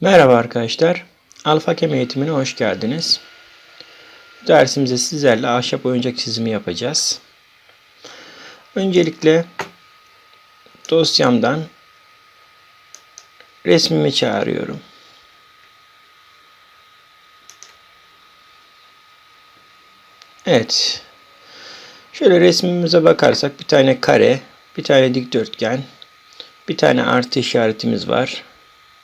Merhaba arkadaşlar. Alfakem eğitimine hoş geldiniz. Bu dersimizde sizlerle ahşap oyuncak çizimi yapacağız. Öncelikle dosyamdan resmimi çağırıyorum. Evet. Şöyle resmimize bakarsak bir tane kare, bir tane dikdörtgen, bir tane artı işaretimiz var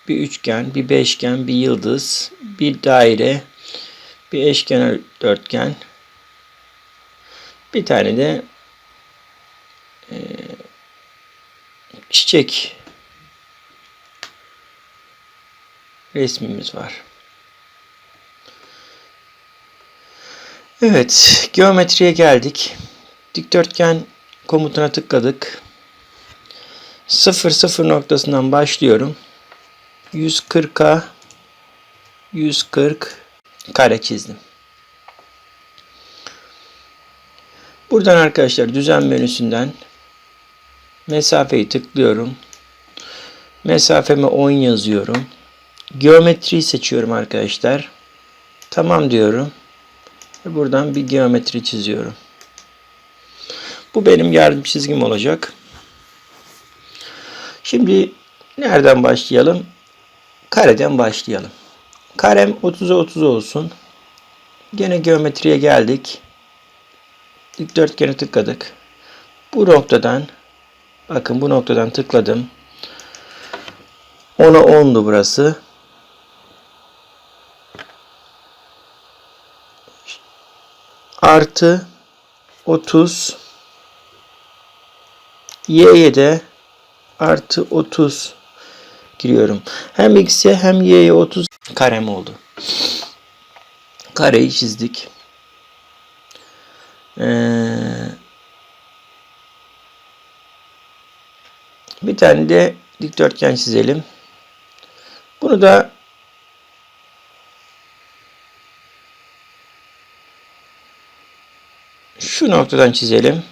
bir üçgen, bir beşgen, bir yıldız, bir daire, bir eşkenar dörtgen, bir tane de e, çiçek resmimiz var. Evet, geometriye geldik. Dikdörtgen komutuna tıkladık. 0 0 noktasından başlıyorum. 140'a 140 kare çizdim. Buradan arkadaşlar düzen menüsünden mesafeyi tıklıyorum. Mesafeme 10 yazıyorum. Geometriyi seçiyorum arkadaşlar. Tamam diyorum. Ve buradan bir geometri çiziyorum. Bu benim yardım çizgim olacak. Şimdi nereden başlayalım? Kareden başlayalım. Karem 30'a 30 olsun. Gene geometriye geldik. Dikdörtgene tıkladık. Bu noktadan bakın bu noktadan tıkladım. 10'a 10'du burası. Artı 30 Y'ye de artı 30 giriyorum. Hem x'e hem y'ye 30 karem oldu. Kareyi çizdik. Ee, bir tane de dikdörtgen çizelim. Bunu da şu noktadan çizelim.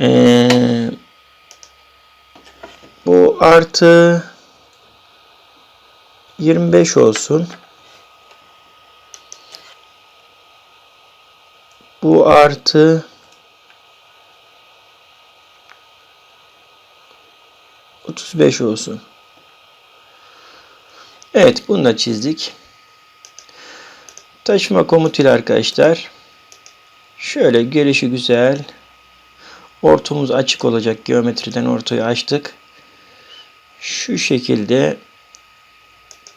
Ee, bu artı 25 olsun. Bu artı 35 olsun. Evet bunu da çizdik. Taşıma komutuyla arkadaşlar şöyle gelişi güzel ortamız açık olacak geometriden ortayı açtık şu şekilde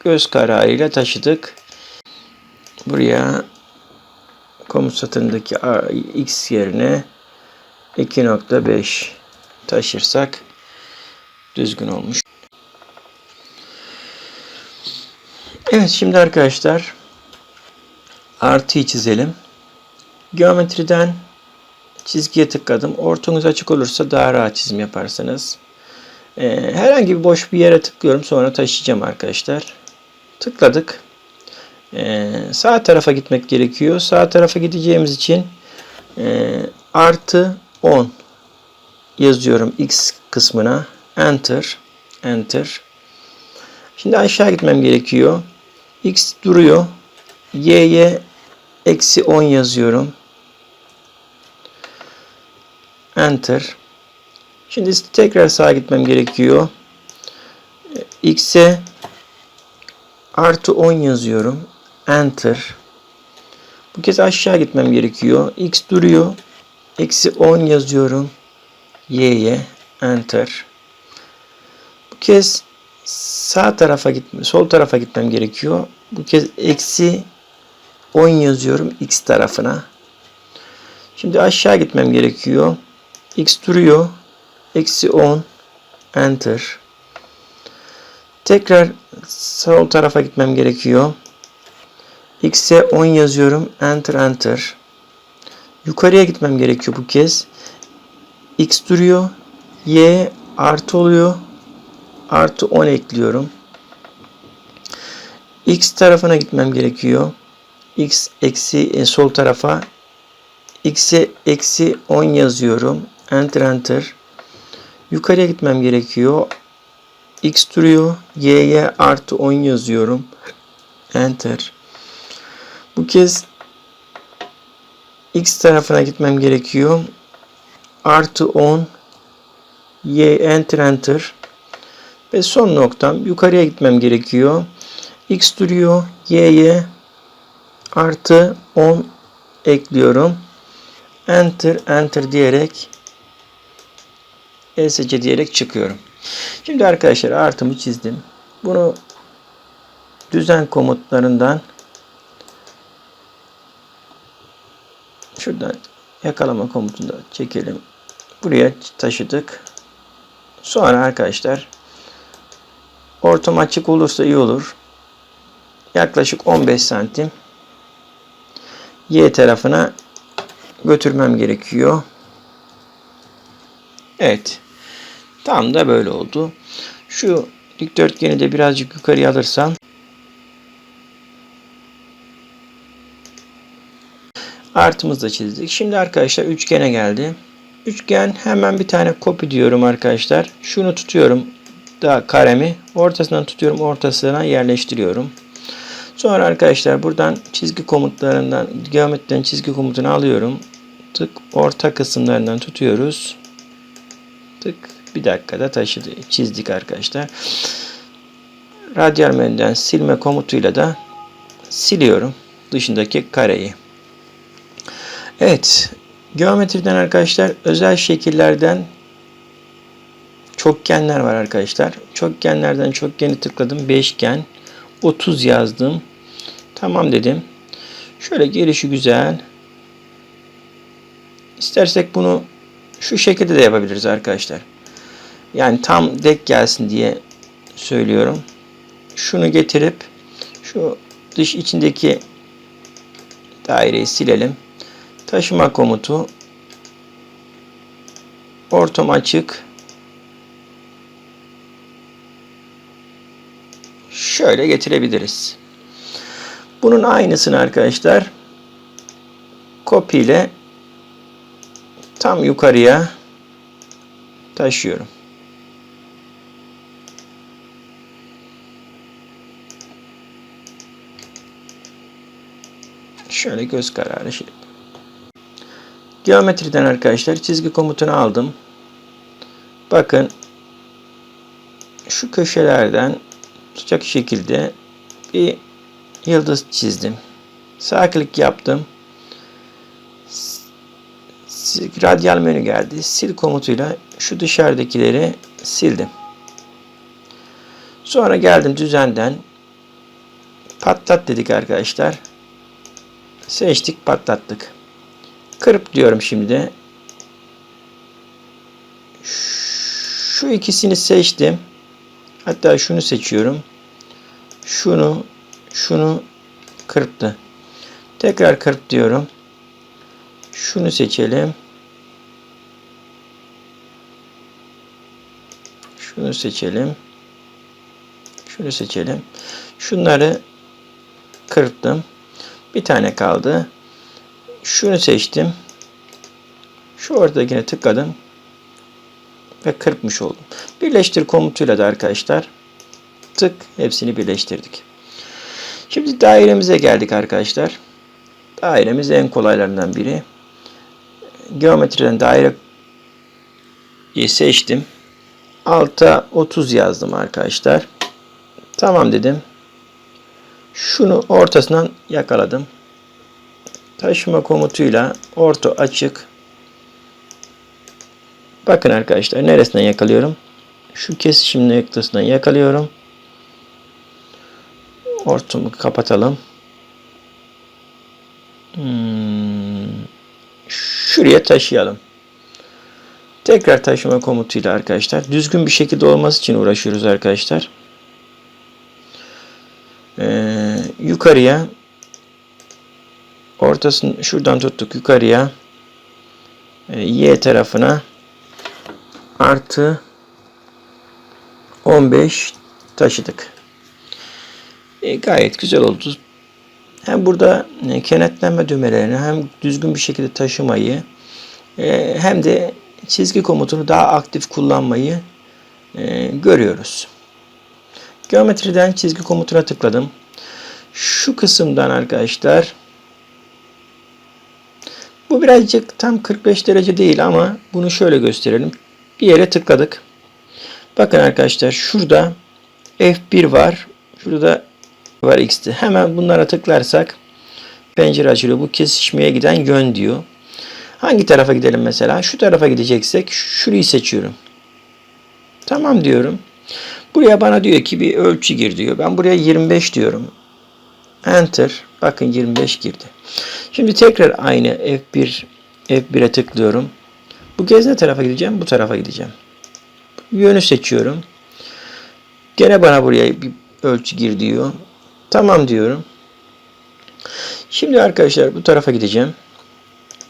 göz kararıyla taşıdık. Buraya komut satırındaki x yerine 2.5 taşırsak düzgün olmuş. Evet şimdi arkadaşlar artıyı çizelim. Geometriden çizgiye tıkladım. Ortanız açık olursa daha rahat çizim yaparsınız. Ee, herhangi bir boş bir yere tıklıyorum. Sonra taşıyacağım arkadaşlar. Tıkladık. Ee, sağ tarafa gitmek gerekiyor. Sağ tarafa gideceğimiz için e, artı 10 yazıyorum X kısmına. Enter. Enter. Şimdi aşağı gitmem gerekiyor. X duruyor. Y'ye eksi 10 yazıyorum. Enter. Şimdi tekrar sağa gitmem gerekiyor. X'e artı 10 yazıyorum. Enter. Bu kez aşağı gitmem gerekiyor. X duruyor. Eksi 10 yazıyorum. Y'ye. Enter. Bu kez sağ tarafa gitme, sol tarafa gitmem gerekiyor. Bu kez eksi 10 yazıyorum X tarafına. Şimdi aşağı gitmem gerekiyor. X duruyor. Eksi 10. Enter. Tekrar sol tarafa gitmem gerekiyor. X'e 10 yazıyorum. Enter enter. Yukarıya gitmem gerekiyor bu kez. X duruyor. Y artı oluyor. Artı 10 ekliyorum. X tarafına gitmem gerekiyor. X eksi e, sol tarafa. X'e eksi 10 yazıyorum. Enter enter. Yukarıya gitmem gerekiyor. X duruyor. Y'ye artı 10 yazıyorum. Enter. Bu kez X tarafına gitmem gerekiyor. Artı 10 Y enter enter. Ve son noktam yukarıya gitmem gerekiyor. X duruyor. Y'ye artı 10 ekliyorum. Enter enter diyerek ESC diyerek çıkıyorum. Şimdi arkadaşlar artımı çizdim. Bunu düzen komutlarından şuradan yakalama komutunda çekelim. Buraya taşıdık. Sonra arkadaşlar ortam açık olursa iyi olur. Yaklaşık 15 santim Y tarafına götürmem gerekiyor. Evet. Tam da böyle oldu. Şu dikdörtgeni de birazcık yukarıya alırsam artımızı da çizdik. Şimdi arkadaşlar üçgene geldi. Üçgen hemen bir tane copy diyorum arkadaşlar. Şunu tutuyorum. Daha karemi ortasından tutuyorum. Ortasına yerleştiriyorum. Sonra arkadaşlar buradan çizgi komutlarından geometriden çizgi komutunu alıyorum. Tık orta kısımlarından tutuyoruz. Tık bir dakikada taşıdı. Çizdik arkadaşlar. Radyal menüden silme komutuyla da siliyorum dışındaki kareyi. Evet. Geometriden arkadaşlar özel şekillerden çokgenler var arkadaşlar. Çokgenlerden çokgeni tıkladım. Beşgen. 30 yazdım. Tamam dedim. Şöyle gelişi güzel. İstersek bunu şu şekilde de yapabiliriz arkadaşlar. Yani tam dek gelsin diye söylüyorum. Şunu getirip şu dış içindeki daireyi silelim. Taşıma komutu ortam açık şöyle getirebiliriz. Bunun aynısını arkadaşlar copy ile tam yukarıya taşıyorum. Şöyle göz kararı şey. Geometriden arkadaşlar çizgi komutunu aldım. Bakın şu köşelerden tutacak şekilde bir yıldız çizdim. Sağ klik yaptım. Radyal menü geldi. Sil komutuyla şu dışarıdakileri sildim. Sonra geldim düzenden patlat dedik arkadaşlar. Seçtik patlattık. Kırıp diyorum şimdi. Şu ikisini seçtim. Hatta şunu seçiyorum. Şunu, şunu kırptı. Tekrar kırp diyorum. Şunu seçelim. Şunu seçelim. Şunu seçelim. Şunları kırptım. Bir tane kaldı. Şunu seçtim. Şu ortadakine tıkladım ve kırpmış oldum. Birleştir komutuyla da arkadaşlar tık hepsini birleştirdik. Şimdi dairemize geldik arkadaşlar. Dairemiz en kolaylarından biri. Geometriden daireyi seçtim. Alta 30 yazdım arkadaşlar. Tamam dedim. Şunu ortasından yakaladım. Taşıma komutuyla orta açık Bakın arkadaşlar neresinden yakalıyorum? Şu kesişim noktasından yakalıyorum. Ortamı kapatalım. Hmm. Şuraya taşıyalım. Tekrar taşıma komutuyla arkadaşlar. Düzgün bir şekilde olması için uğraşıyoruz arkadaşlar. Ee, yukarıya ortasını şuradan tuttuk yukarıya e, Y tarafına artı 15 taşıdık. E, gayet güzel oldu. Hem burada e, kenetlenme düğmelerini hem düzgün bir şekilde taşımayı e, hem de çizgi komutunu daha aktif kullanmayı e, görüyoruz. Geometriden çizgi komutuna tıkladım. Şu kısımdan arkadaşlar bu birazcık tam 45 derece değil ama bunu şöyle gösterelim. Bir yere tıkladık. Bakın arkadaşlar şurada F1 var. Şurada var X'ti. Hemen bunlara tıklarsak pencere açılıyor. Bu kesişmeye giden yön diyor. Hangi tarafa gidelim mesela? Şu tarafa gideceksek şurayı seçiyorum. Tamam diyorum. Buraya bana diyor ki bir ölçü gir diyor. Ben buraya 25 diyorum. Enter. Bakın 25 girdi. Şimdi tekrar aynı F1 F1'e tıklıyorum. Bu kez ne tarafa gideceğim? Bu tarafa gideceğim. Yönü seçiyorum. Gene bana buraya bir ölçü gir diyor. Tamam diyorum. Şimdi arkadaşlar bu tarafa gideceğim.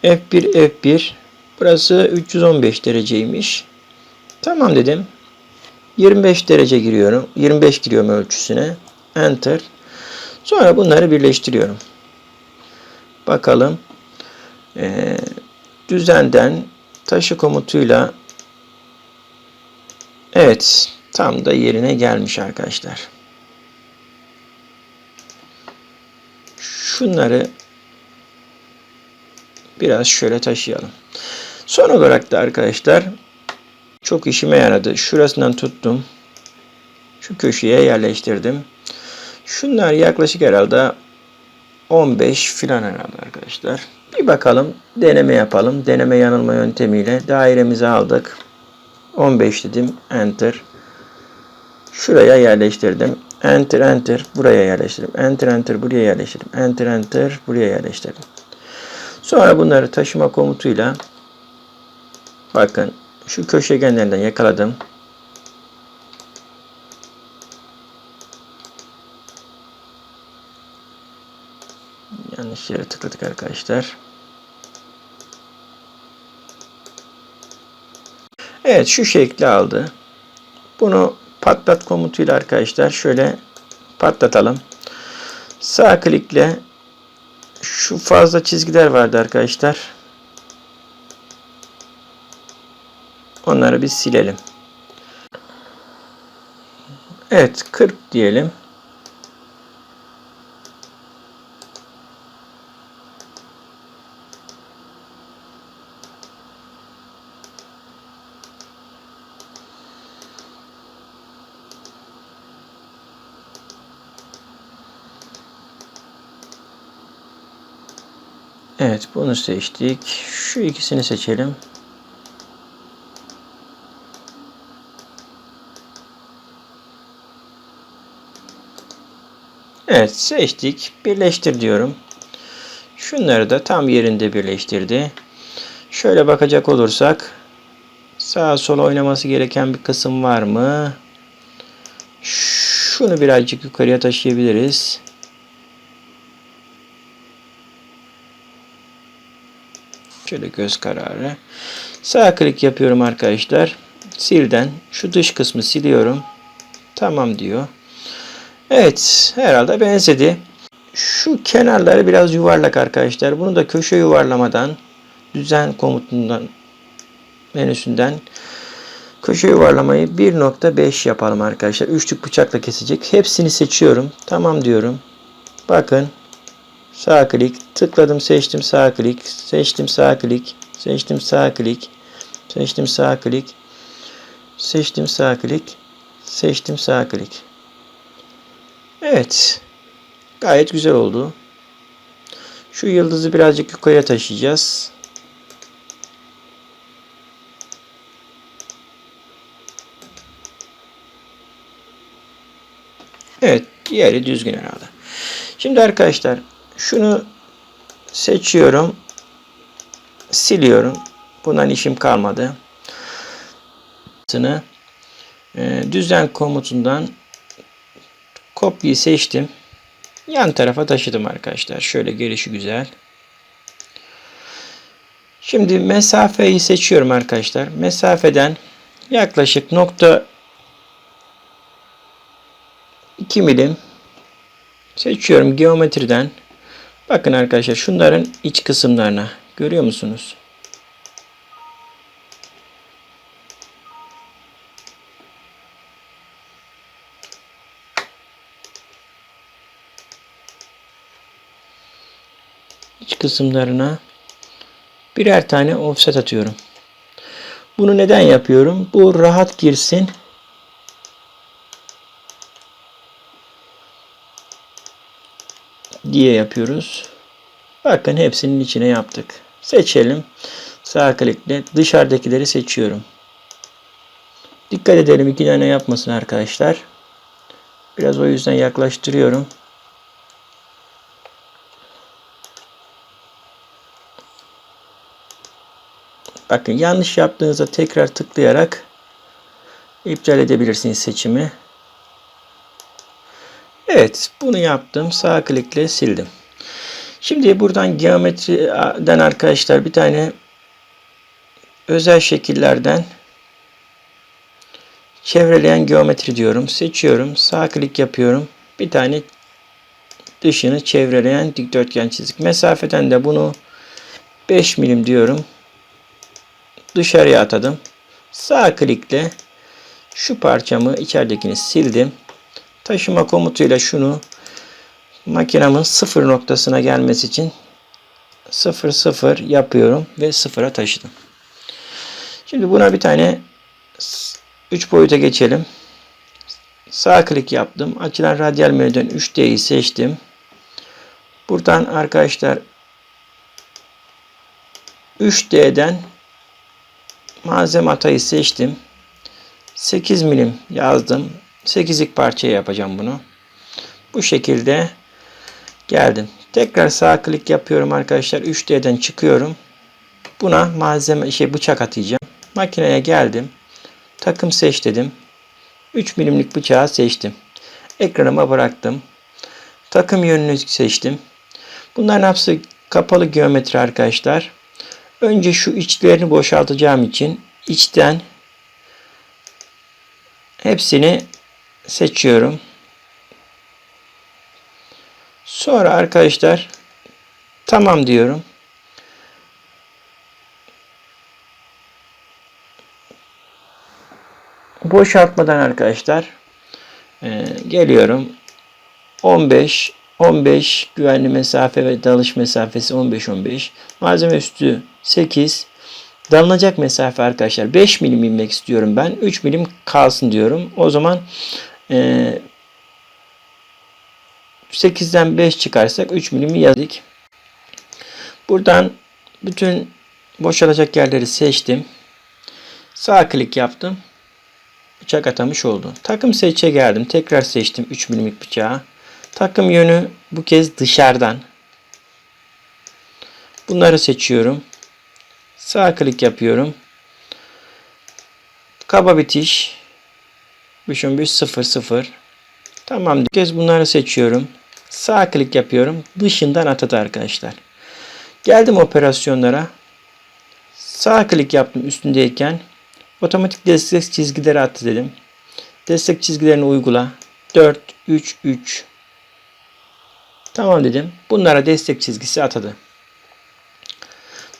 F1 F1 burası 315 dereceymiş. Tamam dedim. 25 derece giriyorum. 25 giriyorum ölçüsüne. Enter. Sonra bunları birleştiriyorum. Bakalım. Ee, düzenden taşı komutuyla evet tam da yerine gelmiş arkadaşlar. Şunları biraz şöyle taşıyalım. Son olarak da arkadaşlar çok işime yaradı. Şurasından tuttum. Şu köşeye yerleştirdim. Şunlar yaklaşık herhalde 15 filan herhalde arkadaşlar. Bir bakalım. Deneme yapalım. Deneme yanılma yöntemiyle dairemizi aldık. 15 dedim. Enter. Şuraya yerleştirdim. Enter enter buraya yerleştirdim. Enter enter buraya yerleştirdim. Enter enter buraya yerleştirdim. Sonra bunları taşıma komutuyla bakın şu köşegenlerden yakaladım. Yere tıkladık arkadaşlar. Evet şu şekli aldı. Bunu patlat komutuyla arkadaşlar şöyle patlatalım. Sağ klikle şu fazla çizgiler vardı arkadaşlar. Onları bir silelim. Evet 40 diyelim. Bunu seçtik. Şu ikisini seçelim. Evet seçtik. Birleştir diyorum. Şunları da tam yerinde birleştirdi. Şöyle bakacak olursak sağa sola oynaması gereken bir kısım var mı? Şunu birazcık yukarıya taşıyabiliriz. Şöyle göz kararı. Sağ klik yapıyorum arkadaşlar. Silden şu dış kısmı siliyorum. Tamam diyor. Evet herhalde benzedi. Şu kenarları biraz yuvarlak arkadaşlar. Bunu da köşe yuvarlamadan düzen komutundan menüsünden köşe yuvarlamayı 1.5 yapalım arkadaşlar. Üçlük bıçakla kesecek. Hepsini seçiyorum. Tamam diyorum. Bakın Sağ klik. Tıkladım seçtim sağ klik. Seçtim sağ klik. Seçtim sağ klik. Seçtim sağ klik. Seçtim sağ klik. Seçtim sağ klik. Evet. Gayet güzel oldu. Şu yıldızı birazcık yukarıya taşıyacağız. Evet. Diğeri düzgün herhalde. Şimdi arkadaşlar şunu seçiyorum. Siliyorum. Bundan işim kalmadı. E, düzen komutundan kopyayı seçtim. Yan tarafa taşıdım arkadaşlar. Şöyle gelişi güzel. Şimdi mesafeyi seçiyorum arkadaşlar. Mesafeden yaklaşık nokta 2 milim seçiyorum geometriden. Bakın arkadaşlar şunların iç kısımlarına görüyor musunuz? İç kısımlarına birer tane offset atıyorum. Bunu neden yapıyorum? Bu rahat girsin. Diye yapıyoruz. Bakın hepsinin içine yaptık. Seçelim. Sağ klikle dışarıdakileri seçiyorum. Dikkat edelim iki tane yapmasın arkadaşlar. Biraz o yüzden yaklaştırıyorum. Bakın yanlış yaptığınızda tekrar tıklayarak iptal edebilirsiniz seçimi. Evet bunu yaptım. Sağ klikle sildim. Şimdi buradan geometriden arkadaşlar bir tane özel şekillerden çevreleyen geometri diyorum. Seçiyorum. Sağ klik yapıyorum. Bir tane dışını çevreleyen dikdörtgen çizik. Mesafeden de bunu 5 milim diyorum. Dışarıya atadım. Sağ klikle şu parçamı içeridekini sildim. Taşıma komutuyla şunu makinamın sıfır noktasına gelmesi için 0 0 yapıyorum ve sıfıra taşıdım. Şimdi buna bir tane 3 boyuta geçelim. Sağ klik yaptım. Açılan radyal menüden 3D'yi seçtim. Buradan arkadaşlar 3D'den malzeme atayı seçtim. 8 milim yazdım. 8'lik parçaya yapacağım bunu. Bu şekilde geldim. Tekrar sağ klik yapıyorum arkadaşlar. 3D'den çıkıyorum. Buna malzeme şey bıçak atacağım. Makineye geldim. Takım seç dedim. 3 milimlik bıçağı seçtim. Ekranıma bıraktım. Takım yönünü seçtim. Bunların hepsi kapalı geometri arkadaşlar. Önce şu içlerini boşaltacağım için içten hepsini seçiyorum. Sonra arkadaşlar tamam diyorum. Boşaltmadan arkadaşlar e, geliyorum. 15 15 güvenli mesafe ve dalış mesafesi 15 15. Malzeme üstü 8. Dalınacak mesafe arkadaşlar 5 milim inmek istiyorum ben. 3 milim kalsın diyorum. O zaman e, 8'den 5 çıkarsak 3 milimi yazdık. Buradan bütün boşalacak yerleri seçtim. Sağ klik yaptım. Bıçak atamış oldu. Takım seçe geldim. Tekrar seçtim 3 milimlik bıçağı. Takım yönü bu kez dışarıdan. Bunları seçiyorum. Sağ klik yapıyorum. Kaba bitiş. 5 0 0. Tamam. Bir kez bunları seçiyorum. Sağ klik yapıyorum. Dışından atadı arkadaşlar. Geldim operasyonlara. Sağ klik yaptım üstündeyken. Otomatik destek çizgileri attı dedim. Destek çizgilerini uygula. 4, 3, 3. Tamam dedim. Bunlara destek çizgisi atadı.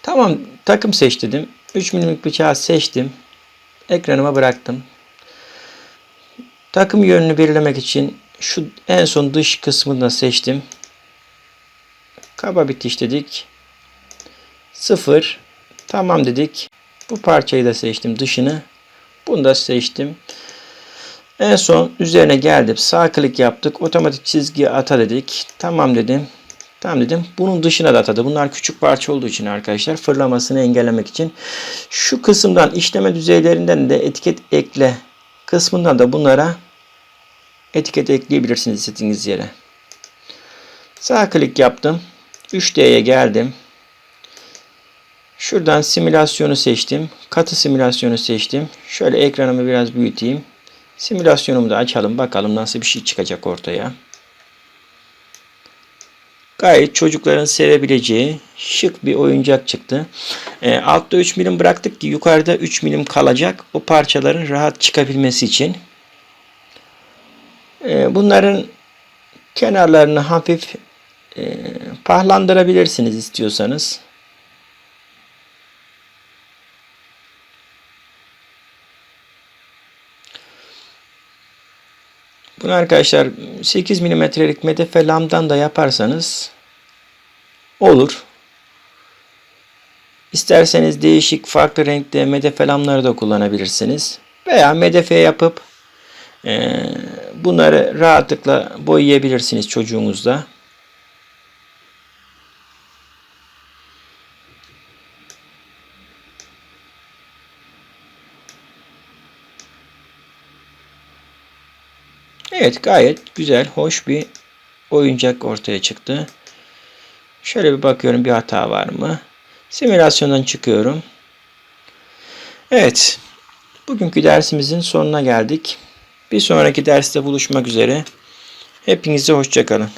Tamam takım seç dedim. 3 milimlik bıçağı seçtim. Ekranıma bıraktım. Takım yönünü belirlemek için şu en son dış kısmını seçtim. Kaba bitiş dedik. 0. Tamam dedik. Bu parçayı da seçtim dışını. Bunu da seçtim. En son üzerine geldim. Sağ klik yaptık. Otomatik çizgi ata dedik. Tamam dedim. Tamam dedim. Bunun dışına da atadı. Bunlar küçük parça olduğu için arkadaşlar fırlamasını engellemek için şu kısımdan işleme düzeylerinden de etiket ekle kısmından da bunlara etiket ekleyebilirsiniz istediğiniz yere. Sağ klik yaptım. 3D'ye geldim. Şuradan simülasyonu seçtim. Katı simülasyonu seçtim. Şöyle ekranımı biraz büyüteyim. Simülasyonumu da açalım. Bakalım nasıl bir şey çıkacak ortaya. Gayet çocukların sevebileceği şık bir oyuncak çıktı. E, altta 3 milim bıraktık ki yukarıda 3 milim kalacak. O parçaların rahat çıkabilmesi için. E, bunların kenarlarını hafif e, pahlandırabilirsiniz istiyorsanız. Bunu arkadaşlar 8 milimetrelik medefe lamdan da yaparsanız olur. İsterseniz değişik farklı renkte medefelamları da kullanabilirsiniz. Veya medefe yapıp e, bunları rahatlıkla boyayabilirsiniz çocuğunuzla. Evet gayet güzel, hoş bir oyuncak ortaya çıktı. Şöyle bir bakıyorum bir hata var mı? Simülasyondan çıkıyorum. Evet. Bugünkü dersimizin sonuna geldik. Bir sonraki derste buluşmak üzere. Hepinize hoşçakalın.